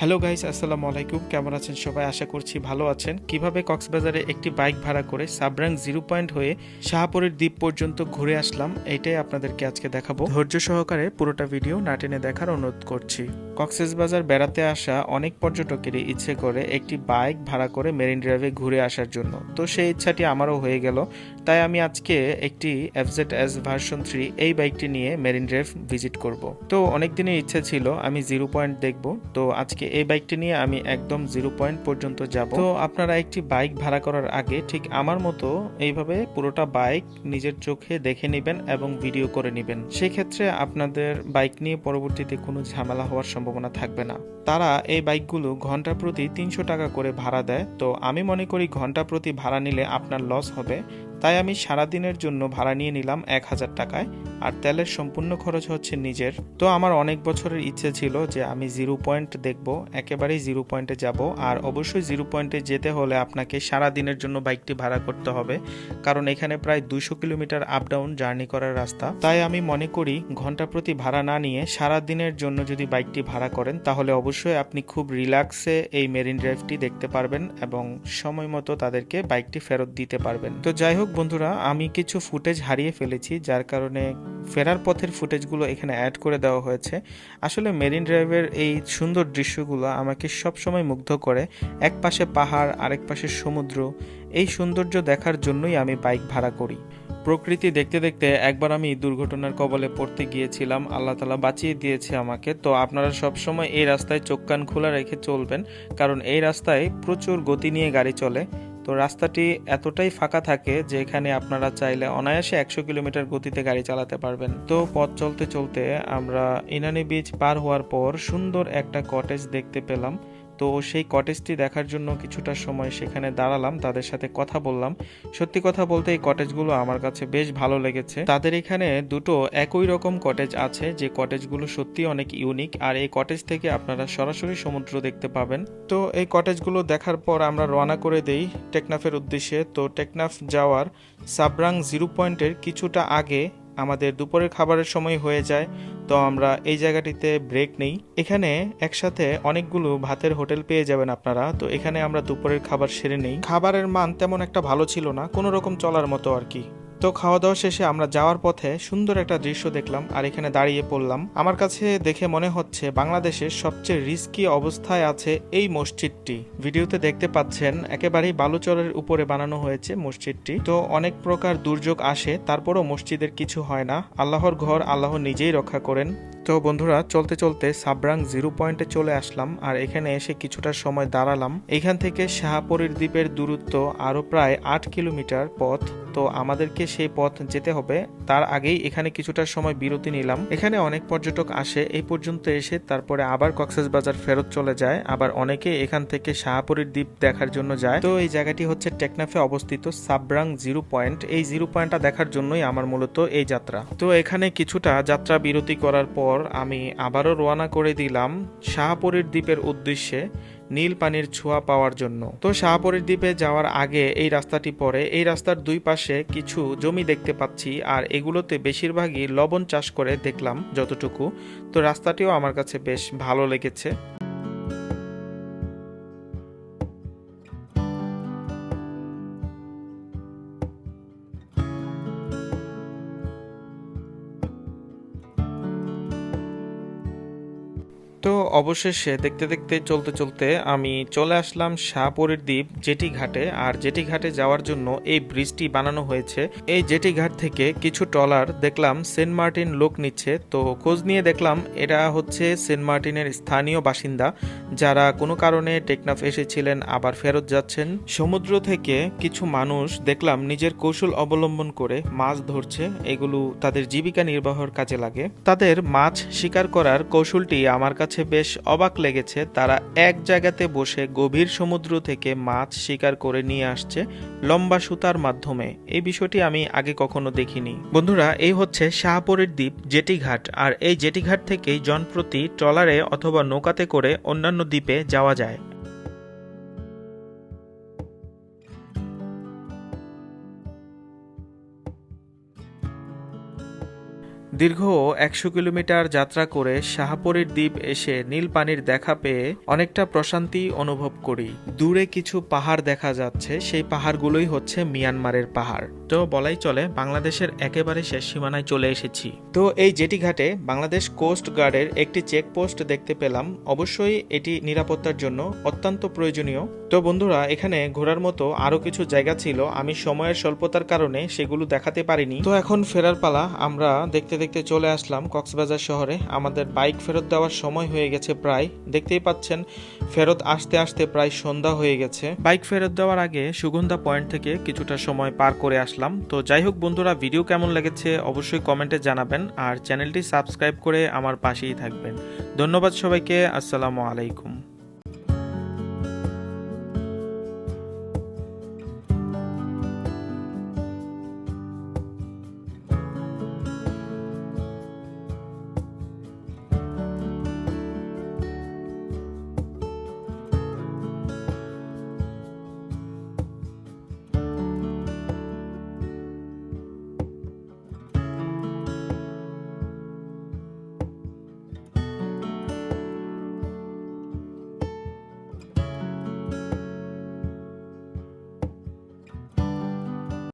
Hello guys, আসসালামু আলাইকুম। কেমন আছেন সবাই? আশা করছি ভালো আছেন। কীভাবে কক্সবাজারে একটি বাইক ভাড়া করে সাবরাং জিরো পয়েন্ট হয়ে শাহপুরের দ্বীপ পর্যন্ত ঘুরে আসলাম, এটাই আপনাদেরকে আজকে দেখাবো। ধৈর্য সহকারে পুরোটা ভিডিও না টেনে দেখার অনুরোধ করছি। কক্সবাজার বেড়াতে আসা অনেক পর্যটকেরই ইচ্ছে করে একটি বাইক ভাড়া করে মেরিন ড্রাইভে ঘুরে আসার জন্য। তো সেই ইচ্ছাটি আমারও হয়ে গেল। তাই আমি আজকে একটি এফজেড এস ভার্সন থ্রি এই বাইকটি নিয়ে মেরিন ড্রাইভ ভিজিট করব। তো অনেক দিনের ইচ্ছে ছিল, আমি জিরো পয়েন্ট দেখব। তো আজকে এই বাইকটি নিয়ে আমি একদম জিরো পয়েন্ট পর্যন্ত যাব। তো আপনারা একটি বাইক ভাড়া করার আগে ঠিক আমার মতো এইভাবে পুরোটা বাইক নিজের চোখে দেখে নেবেন এবং ভিডিও করে নেবেন। সেক্ষেত্রে আপনাদের বাইক নিয়ে পরবর্তীতে কোনো ঝামেলা হওয়ার সম্ভাবনা থাকবে না। তারা এই বাইকগুলো ঘণ্টা প্রতি তিনশো টাকা করে ভাড়া দেয়। তো আমি মনে করি ঘণ্টা প্রতি ভাড়া নিলে আপনার লস হবে। তাই আমি সারা দিনের জন্য ভাড়া নিয়ে নিলাম এক হাজার টাকায়। আর তেলের সম্পূর্ণ খরচ হচ্ছে নিজের। তো আমার অনেক বছরের ইচ্ছে ছিল যে আমি জিরো পয়েন্ট দেখব, একেবারেই জিরো পয়েন্টে যাব। আর অবশ্যই জিরো পয়েন্টে যেতে হলে আপনাকে সারা দিনের জন্য বাইকটি ভাড়া করতে হবে, কারণ এখানে প্রায় দুশো কিলোমিটার আপ ডাউন জার্নি করার রাস্তা। তাই আমি মনে করি ঘণ্টা প্রতি ভাড়া না নিয়ে সারা দিনের জন্য যদি বাইকটি ভাড়া করেন, তাহলে অবশ্যই আপনি খুব রিল্যাক্সে এই মেরিন ড্রাইভটি দেখতে পারবেন এবং সময় মতো তাদেরকে বাইকটি ফেরত দিতে পারবেন। তো যাই হোক বন্ধুরা, আমি কিছু ফুটেজ হারিয়ে ফেলেছি, যার কারণে ফেরার পথের ফুটেজগুলো এখানে অ্যাড করে দেওয়া হয়েছে। আসলে মেরিন ড্রাইভের এই সুন্দর দৃশ্যগুলো আমাকে সবসময় মুগ্ধ করে। এক পাশে পাহাড়, আরেক পাশে সমুদ্র। এই সৌন্দর্য দেখার জন্যই আমি বাইক ভাড়া করি। প্রকৃতি দেখতে দেখতে একবার আমি দুর্ঘটনার কবলে পড়তে গিয়েছিলাম। আল্লাহ তালা বাঁচিয়ে দিয়েছে আমাকে। তো আপনারা সবসময় এই রাস্তায় চোখ কান খোলা রেখে চলবেন। কারণ এই রাস্তায় প্রচুর গতি নিয়ে গাড়ি চলে। তো রাস্তাটি এতটাই ফাঁকা থাকে যে এখানে আপনারা চাইলে অনায়াসে একশো কিলোমিটার গতিতে গাড়ি চালাতে পারবেন। তো পথ চলতে চলতে আমরা ইনানি বিচ পার হওয়ার পর সুন্দর একটা কটেজ দেখতে পেলাম। তো সেই কটেজটি দেখার জন্য কিছুটা সময় সেখানে দাঁড়ালাম, তাদের সাথে কথা বললাম। সত্যি কথা বলতে এই কটেজগুলো আমার কাছে বেশ ভালো লেগেছে। তাদের এখানে দুটো একই রকম কটেজ আছে, যে কটেজগুলো সত্যি অনেক ইউনিক আর এই কটেজ থেকে আপনারা সরাসরি সমুদ্র দেখতে পাবেন। তো এই কটেজগুলো দেখার পর আমরা রওনা করে দেই টেকনাফের উদ্দেশ্যে। তো টেকনাফ যাওয়ার সাবরাং জিরো পয়েন্টের কিছুটা আগে আমাদের দুপুরের খাবারের সময় হয়ে যায়। তো আমরা এই জায়গাটিতে ব্রেক নেই। এখানে একসাথে অনেকগুলো ভাতের হোটেল পেয়ে যাবেন আপনারা। তো এখানে আমরা দুপুরের খাবার সেরে নেই। খাবারের মান তেমন একটা ভালো ছিল না। কোনো রকম চলার মতো আর কি। তো খাওয়া দাওয়া শেষে আমরা যাওয়ার পথে সুন্দর একটা দৃশ্য দেখলাম আর এখানে দাঁড়িয়ে পড়লাম। আমার কাছে দেখে মনে হচ্ছে বাংলাদেশের সবচেয়ে রিস্কি অবস্থায় আছে এই মসজিদটি। ভিডিওতে দেখতে পাচ্ছেন, একেবারেই বালুচরের উপরে বানানো হয়েছে মসজিদটি। তো অনেক প্রকার দুর্যোগ আসে, তারপরও মসজিদের কিছু হয় না। আল্লাহর ঘর আল্লাহ নিজেই রক্ষা করেন। তো বন্ধুরা, চলতে চলতে সাবরাং জিরো পয়েন্টে চলে আসলাম আর এখানে এসে কিছুটা সময় দাঁড়ালাম। এখান থেকে শাহপরীর দ্বীপের দূরত্ব আরও প্রায় আট কিলোমিটার পথ। তো আমাদেরকে সেই পথ যেতে হবে। তার আগেই এখানে কিছুটা সময় বিরতি নিলাম। এখানে অনেক পর্যটক আসে। এই পর্যন্ত এসে তারপরে আবার কক্সেস বাজার ফেরত চলে যায়। আবার অনেকে এখান থেকে শাহপুরীর দ্বীপ দেখার জন্য যায়। তো এই জায়গাটি হচ্ছে টেকনাফে অবস্থিত সাবরাং জিরো পয়েন্ট। এই জিরো পয়েন্টটা দেখার জন্যই আমার মূলত এই যাত্রা। তো এখানে কিছুটা যাত্রা বিরতি করার পর আমি আবারও রওনা করে দিলাম শাহপুরীর দ্বীপের উদ্দেশ্যে নীল পানির ছোঁয়া পাওয়ার জন্য। তো শাহপুরীর দ্বীপে যাওয়ার আগে এই রাস্তাটি পরে, এই রাস্তার দুই পাশে কিছু জমি দেখতে পাচ্ছি আর এগুলোতে বেশিরভাগই লবণ চাষ করে দেখলাম যতটুকু। তো রাস্তাটিও আমার কাছে বেশ ভালো লেগেছে। তো অবশেষে দেখতে দেখতে, চলতে চলতে আমি চলে আসলাম শাহপুরের দ্বীপ জেটি ঘাটে। আর জেটি ঘাটে যাওয়ার জন্য এই ব্রিজটি বানানো হয়েছে। এই জেটি ঘাট থেকে কিছু ট্রলার দেখলাম, সেন্ট মার্টিন লোক নিচ্ছে। তো খোঁজ নিয়ে দেখলাম এটা হচ্ছে সেন্ট মার্টিনের স্থানীয় বাসিন্দা, যারা কোনো কারণে টেকনাফ এসেছিলেন, আবার ফেরত যাচ্ছেন। সমুদ্র থেকে কিছু মানুষ দেখলাম, নিজের কৌশল অবলম্বন করে মাছ ধরছে। এগুলো তাদের জীবিকা নির্বাহের কাজে লাগে। তাদের মাছ শিকার করার কৌশলটি আমার কাছে বেশ অবাক লেগেছে, তারা এক জায়গাতে বসে গভীর সমুদ্র থেকে মাছ শিকার করে নিয়ে আসছে লম্বা সুতার মাধ্যমে। এই বিষয়টি আমি আগে কখনো দেখিনি। বন্ধুরা, এই হচ্ছে শাহপুরের দ্বীপ জেটিঘাট, আর এই জেটিঘাট থেকেই জনপ্রতি ট্রলারে অথবা নৌকাতে করে অন্যান্য দ্বীপে যাওয়া যায়। দীর্ঘ একশো কিলোমিটার যাত্রা করে শাহপুরের দ্বীপ এসে নীল পানির দেখা পেয়ে অনেকটা প্রশান্তি অনুভব করি। দূরে কিছু পাহাড় দেখা যাচ্ছে, সেই পাহাড়গুলোই হচ্ছে মিয়ানমারের পাহাড়। তো বলাই চলে বাংলাদেশের একেবারে শেষ সীমানায় চলে এসেছি। তো এই জেটি ঘাটে বাংলাদেশ কোস্ট গার্ডের একটি চেকপোস্ট দেখতে পেলাম। অবশ্যই এটি নিরাপত্তার জন্য অত্যন্ত প্রয়োজনীয়। তো বন্ধুরা এখানে ঘোরার মতো আরও কিছু জায়গা ছিল। আমি সময়ের স্বল্পতার কারণে সেগুলো দেখাতে পারিনি। তো এখন ফেরার পালা আমরা দেখতে দেখতে চলে আসলাম কক্সবাজার শহরে। আমাদের বাইক ফেরত দেওয়ার সময় হয়ে গেছে প্রায়। দেখতেই পাচ্ছেন ফেরত আসতে আসতে প্রায় সন্ধ্যা হয়ে গেছে। বাইক ফেরত দেওয়ার আগে সুগন্ধা পয়েন্ট থেকে কিছুটা সময় পার করে আসলাম। তো যাই হোক বন্ধুরা ভিডিও কেমন লেগেছে অবশ্যই কমেন্টে জানাবেন আর চ্যানেলটি সাবস্ক্রাইব করে আমার পাশেই থাকবেন। ধন্যবাদ সবাইকে, আসসালামু আলাইকুম।